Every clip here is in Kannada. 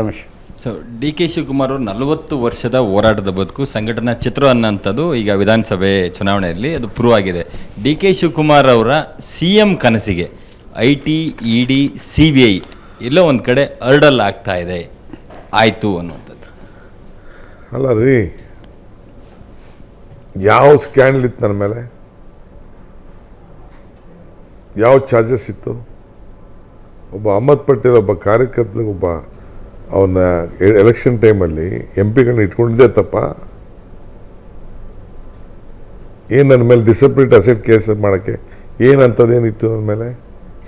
Ramesh. So D K Shivakumar ಅವರು ನಲವತ್ತು ವರ್ಷದ ಹೋರಾಟದ ಬದುಕು ಸಂಘಟನಾ ಚಿತ್ರ ಅನ್ನೋಂಥದ್ದು ಈಗ ವಿಧಾನಸಭೆ ಚುನಾವಣೆಯಲ್ಲಿ ಅದು ಪ್ರೂವ್ ಆಗಿದೆ. ಡಿ ಕೆ ಶಿವಕುಮಾರ್ ಅವರ ಸಿ ಎಂ ಕನಸಿಗೆ I T E D C B I ಎಲ್ಲೋ ಒಂದು ಕಡೆ ಅರ್ಡಲ್ ಆಗ್ತಾ ಇದೆ. ಆಯಿತು ಅನ್ನುವಂಥದ್ದು. ಅಲ್ಲ ರೀ ಯಾವ ಸ್ಕ್ಯಾಂಡಲ್ ಇತ್ತು ನನ್ನ ಮೇಲೆ? ಯಾವ ಚಾರ್ಜಸ್ ಇತ್ತು? ಒಬ್ಬ ಅಹಮದ್ ಪಟೇಲ್ ಒಬ್ಬ ಕಾರ್ಯಕರ್ತನಿಗೆ ಒಬ್ಬ ಅವನ ಎಲೆಕ್ಷನ್ ಟೈಮಲ್ಲಿ ಎಂ ಪಿಗಳನ್ನ ಇಟ್ಕೊಂಡಿದ್ದೆ ತಪ್ಪ. ಏನು ನನ್ನ ಮೇಲೆ ಡಿಸಪ್ಲಿಟ್ ಅಸೆಟ್ ಕೇಸ್ ಮಾಡೋಕ್ಕೆ? ಏನಂಥದ್ದೇನಿತ್ತು ನನ್ನ ಮೇಲೆ?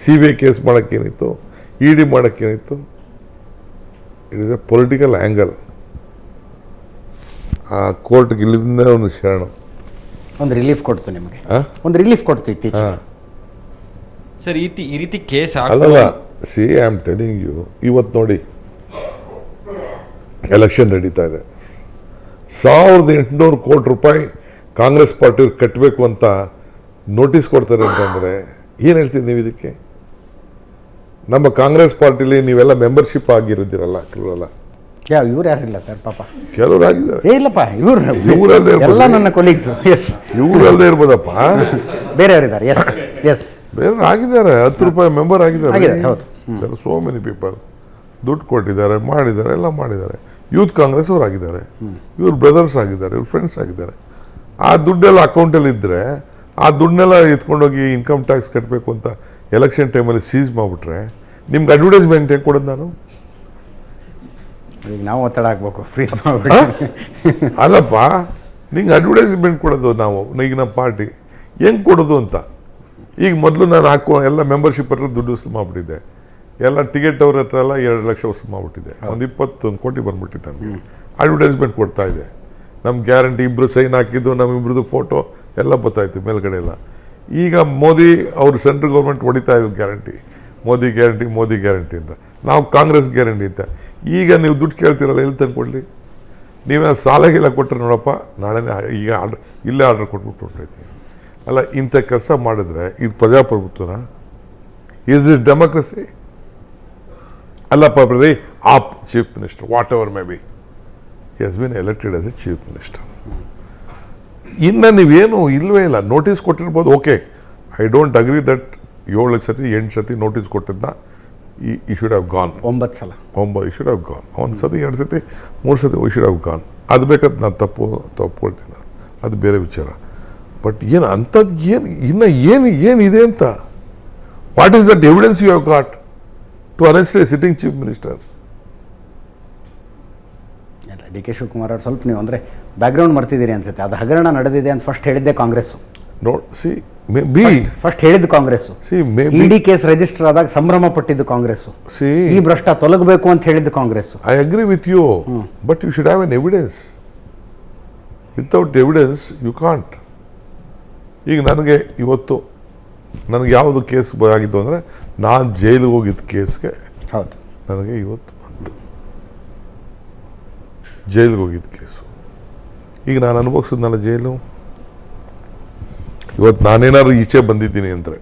ಸಿ ಬಿ ಐ ಕೇಸ್ ಮಾಡೋಕ್ಕೇನಿತ್ತು? E D ಮಾಡೋಕ್ಕೇನಿತ್ತು? It is a political angle ಆ ಕೋರ್ಟ್ಗೆ ಇಲ್ಲಿಂದ ಒಂದು ಶರಣ. ಒಂದು ರಿಲೀಫ್ ಕೊಡ್ತು ನಿಮಗೆ? ಒಂದು ರಿಲೀಫ್ ಕೊಡ್ತು ಇತ್ತೀಚೆಗೆ. ಹಾಂ. ಸರ್ ಈ ರೀತಿ ಕೇಸ್ ಅಲ್ಲಲ್ಲ C I am telling you ಇವತ್ತು ನೋಡಿ. ಎಲೆಕ್ಷನ್ ನಡೀತಾ ಇದೆ. ಸಾವಿರದ ಎಂಟುನೂರು ಕೋಟಿ ರೂಪಾಯಿ ಕಾಂಗ್ರೆಸ್ ಪಾರ್ಟಿಯವ್ರು ಕಟ್ಟಬೇಕು ಅಂತ ನೋಟಿಸ್ ಕೊಡ್ತಾರೆ ಅಂತಂದರೆ ಏನು ಹೇಳ್ತೀರಿ ನೀವು ಇದಕ್ಕೆ? ನಮ್ಮ ಕಾಂಗ್ರೆಸ್ ಪಾರ್ಟಿಲಿ ನೀವೆಲ್ಲ ಮೆಂಬರ್ಶಿಪ್ ಆಗಿರೋದಿರಲ್ಲ ಕೆಲವರೆಲ್ಲ ಯಾವ ಇವ್ರು ಯಾರಿಲ್ಲ ಸರ್ ಪಾಪ. ಕೆಲವ್ರು ಆಗಿದ್ದಾರೆ. ಏ ಇಲ್ಲಪ್ಪ ಇವ್ರು ಇವರಲ್ಲದೆ. ಎಲ್ಲ ನನ್ನ ಕೊಲೀಗ್ಸ್ ಎಸ್ ಇವರಲ್ಲದೆ ಇರ್ಬೋದಪ್ಪ. ಬೇರೆಯವರಿದ್ದಾರೆ ಎಸ್ ಎಸ್ ಬೇರೆ ಆಗಿದ್ದಾರೆ ಹತ್ತು ರೂಪಾಯಿ ಮೆಂಬರ್ ಆಗಿದ್ದಾರೆ, ಹೌದು. ಸೋ ಮೆನಿ ಪೀಪಲ್ ದುಡ್ಡು ಕೊಟ್ಟಿದ್ದಾರೆ ಮಾಡಿದ್ದಾರೆ ಎಲ್ಲ ಮಾಡಿದ್ದಾರೆ. ಯೂತ್ ಕಾಂಗ್ರೆಸ್ ಅವ್ರು ಆಗಿದ್ದಾರೆ ಇವ್ರ ಬ್ರದರ್ಸ್ ಆಗಿದ್ದಾರೆ ಇವ್ರ ಫ್ರೆಂಡ್ಸ್ ಆಗಿದ್ದಾರೆ. ಆ ದುಡ್ಡೆಲ್ಲ ಅಕೌಂಟಲ್ಲಿ ಇದ್ದರೆ ಆ ದುಡ್ಡನ್ನೆಲ್ಲ ಎತ್ಕೊಂಡೋಗಿ ಇನ್ಕಮ್ ಟ್ಯಾಕ್ಸ್ ಕಟ್ಟಬೇಕು ಅಂತ ಎಲೆಕ್ಷನ್ ಟೈಮಲ್ಲಿ ಸೀಸ್ ಮಾಡಿಬಿಟ್ರೆ ನಿಮ್ಗೆ ಅಡ್ವರ್ಟೈಸ್ಮೆಂಟ್ ಹೆಂಗೆ ಕೊಡೋದು ನಾನು? ಈಗ ನಾವು ಒತ್ತಡ ಹಾಕ್ಬೇಕು ಫ್ರೀಸ್ ಮಾಡಿಬಿಟ್ಟು. ಅಲ್ಲಪ್ಪ ನಿಂಗೆ ಅಡ್ವರ್ಟೈಸ್ಮೆಂಟ್ ಕೊಡೋದು ನಾವು ಈಗ ನಮ್ಮ ಪಾರ್ಟಿ ಹೆಂಗೆ ಕೊಡೋದು ಅಂತ? ಈಗ ಮೊದಲು ನಾನು ಹಾಕೋ ಎಲ್ಲ ಮೆಂಬರ್ಶಿಪ್ ಹತ್ರ ದುಡ್ಡು ಮಾಡಿಬಿಟ್ಟಿದ್ದೆ. ಎಲ್ಲ ಟಿಕೆಟ್ ಅವ್ರ ಹತ್ರ ಎಲ್ಲ ಎರಡು ಲಕ್ಷ ವಸೂಲು ಮಾಡ್ಬಿಟ್ಟಿದೆ. ಒಂದು ಇಪ್ಪತ್ತೊಂದು ಕೋಟಿ ಬಂದ್ಬಿಟ್ಟಿದೆ ನಮಗೆ. ಅಡ್ವರ್ಟೈಸ್ಮೆಂಟ್ ಕೊಡ್ತಾ ಇದೆ. ನಮ್ಮ ಗ್ಯಾರಂಟಿ ಇಬ್ಬರು ಸೈನ್ ಹಾಕಿದ್ದು ನಮ್ಮ ಇಬ್ಬರದ್ದು ಫೋಟೋ ಎಲ್ಲ ಬರ್ತಾಯಿತ್ತು ಮೇಲ್ಗಡೆ ಎಲ್ಲ. ಈಗ ಮೋದಿ ಅವರು ಸೆಂಟ್ರಲ್ ಗೌರ್ಮೆಂಟ್ ಹೊಡಿತಾ ಇದ್ದು guarantee Modi guarantee Modi guarantee ಅಂತ. ನಾವು ಕಾಂಗ್ರೆಸ್ ಗ್ಯಾರಂಟಿ ಅಂತ. ಈಗ ನೀವು ದುಡ್ಡು ಕೇಳ್ತೀರಲ್ಲ ಎಲ್ಲಿ ತಂದು ಕೊಡಲಿ? ನೀವೇ ಸಾಲಗೆಲ್ಲ ಕೊಟ್ಟರೆ ನೋಡಪ್ಪ ನಾಳೆ ಈಗ ಆರ್ಡ್ರ್ ಇಲ್ಲೇ ಆರ್ಡ್ರ್ ಕೊಟ್ಬಿಟ್ಟು ಹೊರಟೈತಿ ಅಲ್ಲ ಇಂಥ ಕೆಲಸ ಮಾಡಿದ್ರೆ ಇದು ಪ್ರಜಾಪ್ರಭುತ್ವನ? ಈಸ್ ಇಸ್ ಡೆಮೋಕ್ರಸಿ ಅಲ್ಲಪ್ಪ ರೀ of chief minister whatever may be has been elected as a chief minister ಇನ್ನು ನೀವೇನು ಇಲ್ಲವೇ ಇಲ್ಲ notice ಕೊಟ್ಟಿರ್ಬೋದು okay I don't agree that ಏಳು ಸತಿ ಎಂಟು ಸತಿ ನೋಟಿಸ್ ಕೊಟ್ಟಿದ್ದ ಈ ಶುಡ್ ಹ್ಯಾವ್ ಗಾನ್ ಒಂಬತ್ತು ಸಲ. ಒಂಬ ಈ ಶುಡ್ ಹ್ಯಾವ್ ಗಾನ್ ಒಂದು ಸತಿ ಎರಡು ಸತಿ ಮೂರು ಸತಿ ಯು ಶುಡ್ ಹ್ಯಾವ್ ಗಾನ್ ಅದು ಬೇಕಾದ ನಾನು ತಪ್ಪು ತಪ್ಪುಕೊಳ್ತೀನಿ. ಅದು ಬೇರೆ ವಿಚಾರ. ಬಟ್ ಏನು ಅಂಥದ್ದು ಏನು ಇನ್ನು ಏನು ಏನಿದೆ ಅಂತ? What is that evidence you have got to arrest a sitting chief minister D K Shivakumar ಅವ್ರು ಸ್ವಲ್ಪ ನೀವು ಅಂದರೆ ಬ್ಯಾಕ್ಗ್ರೌಂಡ್ ಮರ್ತಿದ್ದೀರಿ ಅನ್ಸುತ್ತೆ. ಅದು ಹಗರಣ ನಡೆದಿದೆ ಅಂತ ಫಸ್ಟ್ ಹೇಳಿದ್ದೆ ಕಾಂಗ್ರೆಸ್ಸು. ನೋಡ್ ಸಿ ಮೇ ಬಿ ಫಸ್ಟ್ ಹೇಳಿದ್ದು ಕಾಂಗ್ರೆಸ್ಸು. ಸಿ ಮೇ ಇ ಡಿ ಕೇಸ್ ರಿಜಿಸ್ಟರ್ ಆದಾಗ ಸಂಭ್ರಮ ಪಟ್ಟಿದ್ದು ಕಾಂಗ್ರೆಸ್ಸು. ಸಿ ಈ ಭ್ರಷ್ಟ ತೊಲಗಬೇಕು ಅಂತ ಹೇಳಿದ್ದು Congress. I agree with you but you should have an evidence without evidence you can't ಈಗ ನನಗೆ ಇವತ್ತು ನನಗೆ ಯಾವುದು ಕೇಸ್ ಆಗಿದ್ದು ಅಂದರೆ ನಾನು ಜೈಲಿಗೆ ಹೋಗಿದ್ದ ಕೇಸ್ಗೆ ಹೌದು. ನನಗೆ ಇವತ್ತು ಬಂತು. ಜೈಲಿಗೆ ಹೋಗಿದ್ದ ಕೇಸು. ಈಗ ನಾನು ಅನುಭವಿಸಿದ್ನಲ್ಲ ಜೈಲು? ಇವತ್ತು ನಾನೇನಾದ್ರು ಈಚೆ ಬಂದಿದ್ದೀನಿ ಅಂದರೆ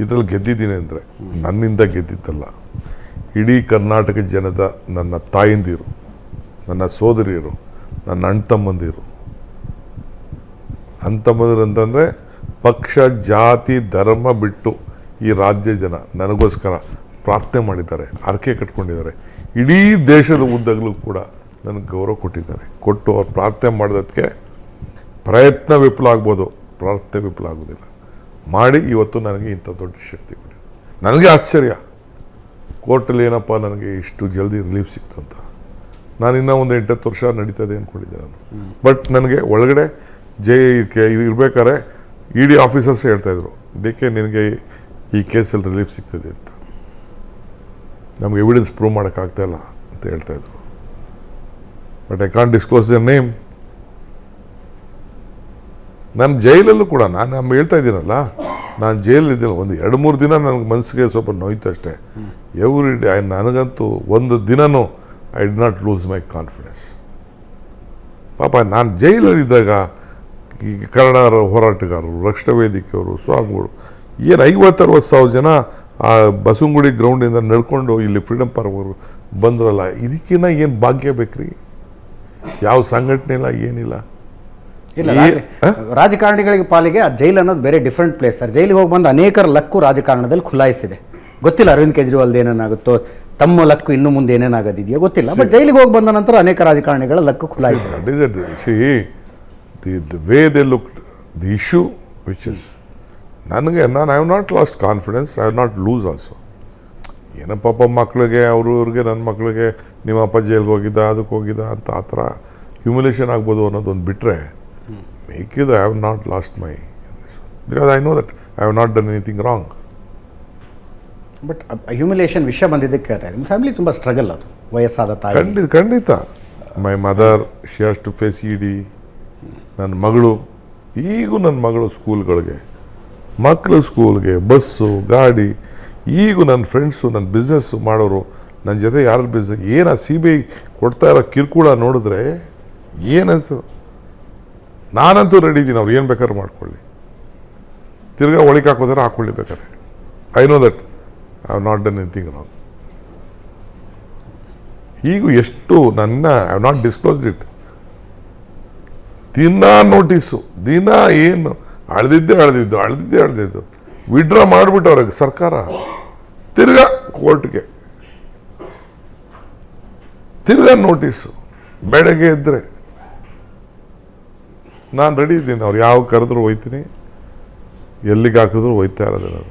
ಇದರಲ್ಲಿ ಗೆದ್ದಿದ್ದೀನಿ ಅಂದರೆ ನನ್ನಿಂದ ಗೆದ್ದಿದ್ದಲ್ಲ. ಇಡೀ ಕರ್ನಾಟಕ ಜನದ ನನ್ನ ತಾಯಂದಿರು ನನ್ನ ಸೋದರಿಯರು ನನ್ನ ಅಣ್ಣ ತಮ್ಮಂದಿರು. ಅಣ್ಣ ತಮ್ಮಂದಿರು ಅಂತಂದರೆ ಪಕ್ಷ ಜಾತಿ ಧರ್ಮ ಬಿಟ್ಟು ಈ ರಾಜ್ಯ ಜನ ನನಗೋಸ್ಕರ ಪ್ರಾರ್ಥನೆ ಮಾಡಿದ್ದಾರೆ ಹರಕೆ ಕಟ್ಕೊಂಡಿದ್ದಾರೆ. ಇಡೀ ದೇಶದ ಉದ್ದಗಲೂ ಕೂಡ ನನಗೆ ಗೌರವ ಕೊಟ್ಟಿದ್ದಾರೆ. ಕೊಟ್ಟು ಅವ್ರು ಪ್ರಾರ್ಥನೆ ಮಾಡೋದಕ್ಕೆ ಪ್ರಯತ್ನ ವಿಫಲ ಆಗ್ಬೋದು ಪ್ರಾರ್ಥನೆ ವಿಫಲ ಆಗೋದಿಲ್ಲ. ಮಾಡಿ ಇವತ್ತು ನನಗೆ ಇಂಥ ದೊಡ್ಡ ಶಕ್ತಿ ಕೊಡಿ. ನನಗೆ ಆಶ್ಚರ್ಯ. ಕೋರ್ಟಲ್ಲಿ ಏನಪ್ಪ ನನಗೆ ಇಷ್ಟು ಜಲ್ದಿ ರಿಲೀಫ್ ಸಿಕ್ತು ಅಂತ ನಾನು ಇನ್ನೂ ಒಂದು ಎಂಟತ್ತು ವರ್ಷ ನಡೀತದೆ ಅಂದ್ಕೊಂಡಿದ್ದೆ ನಾನು. ಬಟ್ ನನಗೆ ಒಳಗಡೆ ಜೈ ಇರ್ಬೇಕಾದ್ರೆ ಇ ಡಿ ಆಫೀಸರ್ಸ್ ಹೇಳ್ತಾಯಿದ್ರು ಕೆ ನಿನಗೆ ಈ ಕೇಸಲ್ಲಿ ರಿಲೀಫ್ ಸಿಗ್ತದೆ ಅಂತ. ನಮ್ಗೆ ಎವಿಡೆನ್ಸ್ ಪ್ರೂವ್ ಮಾಡೋಕ್ಕಾಗ್ತಾಯಿಲ್ಲ ಅಂತ ಹೇಳ್ತಾಯಿದ್ರು but I can't disclose the name ನಾನು ಜೈಲಲ್ಲೂ ಕೂಡ ನಾನು ನಮ್ಮ ಹೇಳ್ತಾ ಇದ್ದೀನಲ್ಲ, ನಾನು ಜೈಲಲ್ಲಿದ್ದೀನಿ ಒಂದು ಎರಡು ಮೂರು ದಿನ ನನಗೆ ಮನಸ್ಸಿಗೆ ಸ್ವಲ್ಪ ನೋಯ್ತು ಅಷ್ಟೇ. ಎವ್ರಿ ಡೇ ನನಗಂತೂ ಒಂದು ದಿನನೂ I did not lose my confidence ಪಾಪ ನಾನು ಜೈಲಲ್ಲಿದ್ದಾಗ ಈ ಕನ್ನಡ ಹೋರಾಟಗಾರರು ರಕ್ಷಣಾ ವೇದಿಕೆಯವರು ಸ್ವಾಮಿಗಳು ಏನು ಐವತ್ತು ಅರವತ್ತು ಸಾವಿರ ಜನ ಆ ಬಸವನಗುಡಿ ಗ್ರೌಂಡಿಂದ ನಡ್ಕೊಂಡು ಇಲ್ಲಿ ಫ್ರೀಡಮ್ ಪಾರ್ಕ್ವರೆಗೂ ಬಂದ್ರಲ್ಲ ಇದಕ್ಕಿನ್ನ ಏನು ಭಾಗ್ಯ ಬೇಕ್ರಿ? ಯಾವ ಸಂಘಟನೆ ಇಲ್ಲ ಏನಿಲ್ಲ? ಇಲ್ಲ ರಾಜಕಾರಣಿಗಳಿಗೆ ಪಾಲಿಗೆ ಆ ಜೈಲು ಅನ್ನೋದು ಬೇರೆ ಡಿಫ್ರೆಂಟ್ ಪ್ಲೇಸ್ ಸರ್ ಜೈಲಿಗೆ ಹೋಗಿ ಬಂದು ಅನೇಕರ ಲಕ್ಕು ರಾಜಕಾರಣದಲ್ಲಿ ಖುಲಾಯಿಸಿದೆ. ಗೊತ್ತಿಲ್ಲ ಅರವಿಂದ್ ಕೇಜ್ರಿವಾಲ್ದು ಏನೇನಾಗುತ್ತೋ ತಮ್ಮ ಲಕ್ಕು ಇನ್ನು ಮುಂದೆ ಏನೇನಾಗೋದಿದೆಯೋ ಗೊತ್ತಿಲ್ಲ. ಬಟ್ ಜೈಲಿಗೆ ಹೋಗಿ ಬಂದ ನಂತರ ಅನೇಕ ರಾಜಕಾರಣಿಗಳ ಲಕ್ಕು ಖುಲಾಯಿಸಿದೆ. That the way See, look the way which looked, the issue which is, ನನಗೆ ನಾನು I have not lost confidence I have not lose also ಏನೋ ಪಾಪ ಮಕ್ಕಳಿಗೆ ಅವರು ಇವ್ರಿಗೆ ನನ್ನ ಮಕ್ಕಳಿಗೆ ನಿಮ್ಮ ಅಪ್ಪ ಜೈಲ್ಗೆ ಹೋಗಿದ್ದ ಅದಕ್ಕೆ ಹೋಗಿದ್ದ ಅಂತ ಆ ಥರ ಹ್ಯೂಮಿಲೇಷನ್ ಆಗ್ಬೋದು ಅನ್ನೋದೊಂದು ಬಿಟ್ಟರೆ ಮೇಕಿದು I have not lost my because I know that I have not done anything wrong but humiliation ವಿಷಯ ಬಂದಿದ್ದಕ್ಕೆ ಕೇಳ್ತಾ ಇದ್ದೀನಿ. ಫ್ಯಾಮಿಲಿ ತುಂಬ ಸ್ಟ್ರಗಲ್ ಅದು ವಯಸ್ಸಾದ ತಾಯಿ. ಖಂಡಿತ ಖಂಡಿತ. My mother she has to face E D ನನ್ನ ಮಗಳು, ಈಗೂ ನನ್ನ ಮಗಳು ಸ್ಕೂಲ್ಗಳಿಗೆ ಮಕ್ಕಳು ಸ್ಕೂಲ್ಗೆ, ಬಸ್ಸು, ಗಾಡಿ, ಈಗೂ ನನ್ನ ಫ್ರೆಂಡ್ಸು ನನ್ನ ಬಿಸ್ನೆಸ್ಸು ಮಾಡೋರು, ನನ್ನ ಜೊತೆ ಯಾರು ಬಿಸ್ನೆಸ್ ಏನು ಸಿ ಬಿ ಐ ಕೊಡ್ತಾ ಇರೋ ಕಿರುಕುಳ ನೋಡಿದ್ರೆ ಏನನ್ಸು ನಾನಂತೂ ರೆಡಿ ಇದ್ದೀನಿ ಅವ್ರು ಏನು ಬೇಕಾದ್ರೂ ಮಾಡ್ಕೊಳ್ಳಿ. ತಿರ್ಗಾ ಒಳಗೆ ಹಾಕೋದ್ರೆ ಹಾಕೊಳ್ಳಿ ಬೇಕಾದ್ರೆ. I know that I have not done anything wrong ಈಗ ಎಷ್ಟು ನನ್ನ I have not disclosed it ದಿನ ನೋಟಿಸು, ದಿನ ಏನು? ಅಳ್ದಿದ್ದೇ ಅಳ್ದಿದ್ದು ಅಳ್ದಿದ್ದೇ ಅಳ್ದಿದ್ದು. ವಿಡ್ರಾ ಮಾಡಿಬಿಟ್ಟು ಅವ್ರಿಗೆ ಸರ್ಕಾರ. ತಿರ್ಗಾ ಕೋರ್ಟ್ಗೆ. ತಿರ್ಗಾ ನೋಟಿಸು. ಬೆಳಗ್ಗೆ ಇದ್ದರೆ ನಾನು ರೆಡಿ ಇದ್ದೀನಿ, ಅವ್ರು ಯಾವ ಕರೆದ್ರು ಹೋಯ್ತೀನಿ. ಎಲ್ಲಿಗೆ ಹಾಕಿದ್ರು ಹೋಯ್ತಾ ಇರೋದು ನಾನು.